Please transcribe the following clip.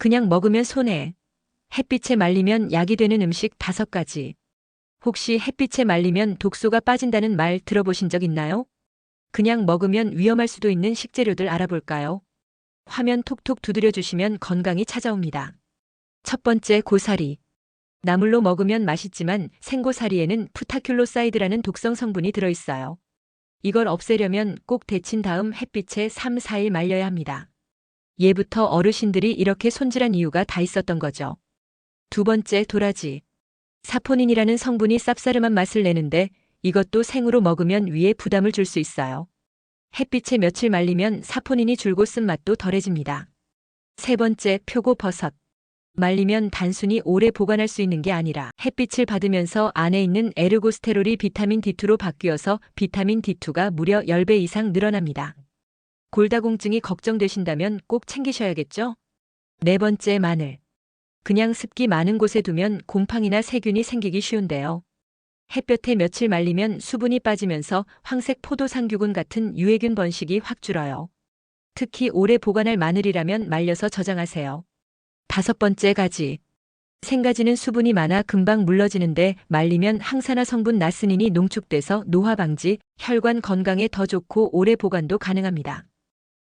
그냥 먹으면 손해. 햇빛에 말리면 약이 되는 음식 다섯 가지. 혹시 햇빛에 말리면 독소가 빠진다는 말 들어보신 적 있나요? 그냥 먹으면 위험할 수도 있는 식재료들 알아볼까요? 화면 톡톡 두드려 주시면 건강이 찾아옵니다. 첫 번째 고사리. 나물로 먹으면 맛있지만 생고사리에는 푸타큘로사이드라는 독성 성분이 들어있어요. 이걸 없애려면 꼭 데친 다음 햇빛에 3, 4일 말려야 합니다. 예부터 어르신들이 이렇게 손질한 이유가 다 있었던 거죠. 두 번째 도라지. 사포닌이라는 성분이 쌉싸름한 맛을 내는데 이것도 생으로 먹으면 위에 부담을 줄 수 있어요. 햇빛에 며칠 말리면 사포닌이 줄고 쓴맛도 덜해집니다. 세 번째 표고 버섯. 말리면 단순히 오래 보관할 수 있는 게 아니라 햇빛을 받으면서 안에 있는 에르고스테롤이 비타민 D2로 바뀌어서 비타민 D2가 무려 10배 이상 늘어납니다. 골다공증이 걱정되신다면 꼭 챙기셔야겠죠? 네 번째 마늘. 그냥 습기 많은 곳에 두면 곰팡이나 세균이 생기기 쉬운데요. 햇볕에 며칠 말리면 수분이 빠지면서 황색 포도상규근 같은 유해균 번식이 확 줄어요. 특히 오래 보관할 마늘이라면 말려서 저장하세요. 다섯 번째 가지. 생가지는 수분이 많아 금방 물러지는데 말리면 항산화 성분 나스닌이 농축돼서 노화 방지, 혈관 건강에 더 좋고 오래 보관도 가능합니다.